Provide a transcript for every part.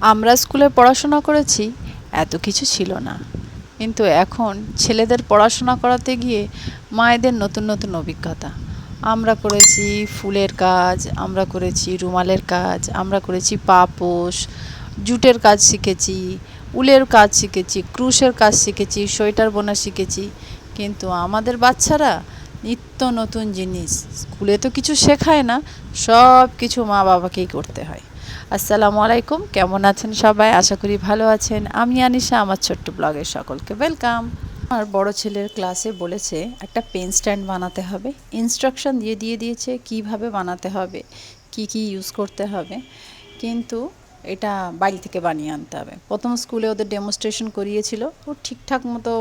আমরা স্কুলে পড়াশোনা করেছি, এত কিছু ছিল না। কিন্তু এখন ছেলেদের পড়াশোনা করাতে গিয়ে মায়েদের নতুন নতুন অভিজ্ঞতা। আমরা করেছি ফুলের কাজ, আমরা করেছি রুমালের কাজ, আমরা করেছি পাপোশ, জুটের কাজ শিখেছি, উলের কাজ শিখেছি, ক্রুশের কাজ শিখেছি, সোয়েটার বোনা শিখেছি। কিন্তু আমাদের বাচ্চারা নিত্য নতুন জিনিস, স্কুলে তো কিছু শেখায় না সব কিছু মা বাবাকেই করতে হয়। আসসালামু আলাইকুম, কেমন আছেন সবাই? আশা করি ভালো আছেন। আমি আনিশা, আমার ছোট্ট ব্লগের সকলকে ওয়েলকাম আমার বড় ছেলের ক্লাসে বলেছে, একটা পেন স্ট্যান্ড বানাতে হবে। ইনস্ট্রাকশন দিয়ে দিয়ে দিয়েছে কীভাবে বানাতে হবে, কি কি ইউজ করতে হবে। কিন্তু এটা বাড়ি থেকে বানিয়ে আনতে হবে। প্রথম স্কুলে ওদের ডেমনস্ট্রেশন করিয়েছিল। ও ঠিকঠাক মতো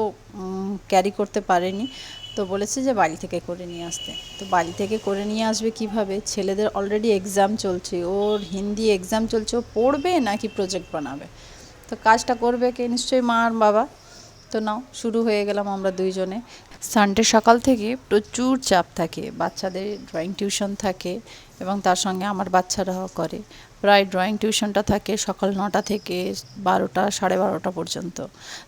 ক্যারি করতে পারেনি। তো বলেছে যে বাড়ি থেকে করে নিয়ে আসতে। তো বাড়ি থেকে করে নিয়ে আসবে কীভাবে? ছেলেদের অলরেডি এক্সাম চলছে। ওর হিন্দি এক্সাম চলছে। ও পড়বে নাকি প্রজেক্ট বানাবে? তো কাজটা করবে কে? নিশ্চয়ই মা আর বাবা। তো নাও, শুরু হয়ে গেলাম আমরা দুইজনে। সানডে সকাল থেকে প্রচুর চাপ থাকে, বাচ্চাদের ড্রয়িং টিউশন থাকে এবং তার সঙ্গে আমার বাচ্চারাও করে। প্রায় ড্রয়িং টিউশনটা থাকে সকাল নটা থেকে বারোটা, সাড়ে বারোটা পর্যন্ত।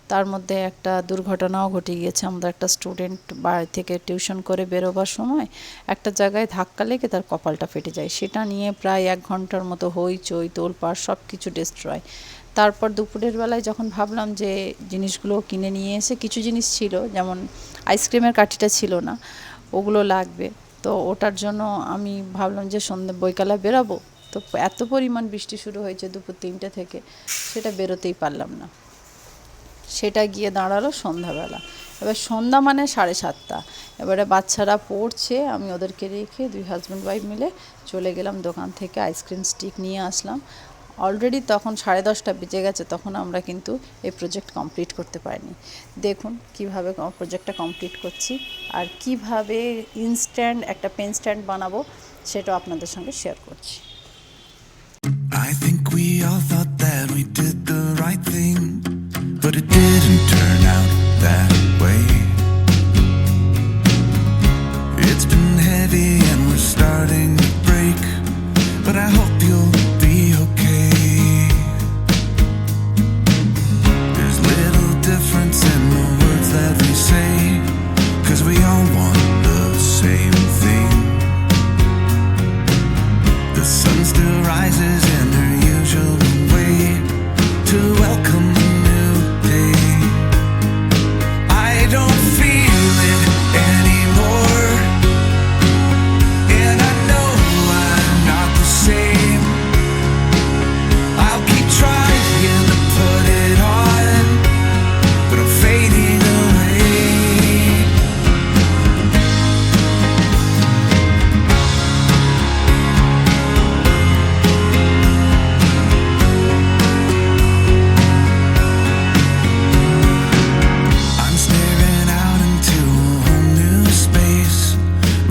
তার মধ্যে একটা দুর্ঘটনাও ঘটে গিয়েছে। আমাদের একটা স্টুডেন্ট বাড়ি থেকে টিউশন করে বেরোবার সময় একটা জায়গায় ধাক্কা লেগে তার কপালটা ফেটে যায়। সেটা নিয়ে প্রায় এক ঘণ্টার মতো হইচই, তোলপাড় সব কিছু ডিস্ট্রয় তারপর দুপুরের বেলায় যখন ভাবলাম যে জিনিসগুলো কিনে নিয়ে এসে কিছু জিনিস ছিল, যেমন আইসক্রিমের কাঠিটা ছিল না, ওগুলো লাগবে। তো ওটার জন্য আমি ভাবলাম যে সন্ধ্যে বৈকালে বেরাবো। তো এত পরিমাণ বৃষ্টি শুরু হয়েছে দুপুর তিনটে থেকে, সেটা বেরোতেই পারলাম না। সেটা গিয়ে দাঁড়াল সন্ধ্যাবেলা। এবার সন্ধ্যা মানে সাড়ে সাতটা। এবারে বাচ্চারা পড়ছে, আমি ওদেরকে রেখে দুই হাজব্যান্ড ওয়াইফ মিলে চলে গেলাম দোকান থেকে আইসক্রিম স্টিক নিয়ে আসলাম। অলরেডি তখন সাড়ে দশটা বেজে গেছে তখন আমরা কিন্তু এই প্রজেক্ট কমপ্লিট করতে পারিনি। দেখুন কীভাবে প্রজেক্টটা কমপ্লিট করছি আর কীভাবে ইনস্ট্যান্ট একটা পেন স্ট্যান্ড বানাবো সেটাও আপনাদের সঙ্গে শেয়ার করছি। I think we all thought that we did the right thing, but it didn't turn out rises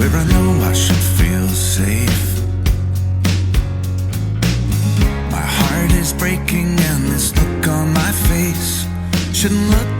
where I know I should feel safe. My heart is breaking, and this look on my face shouldn't look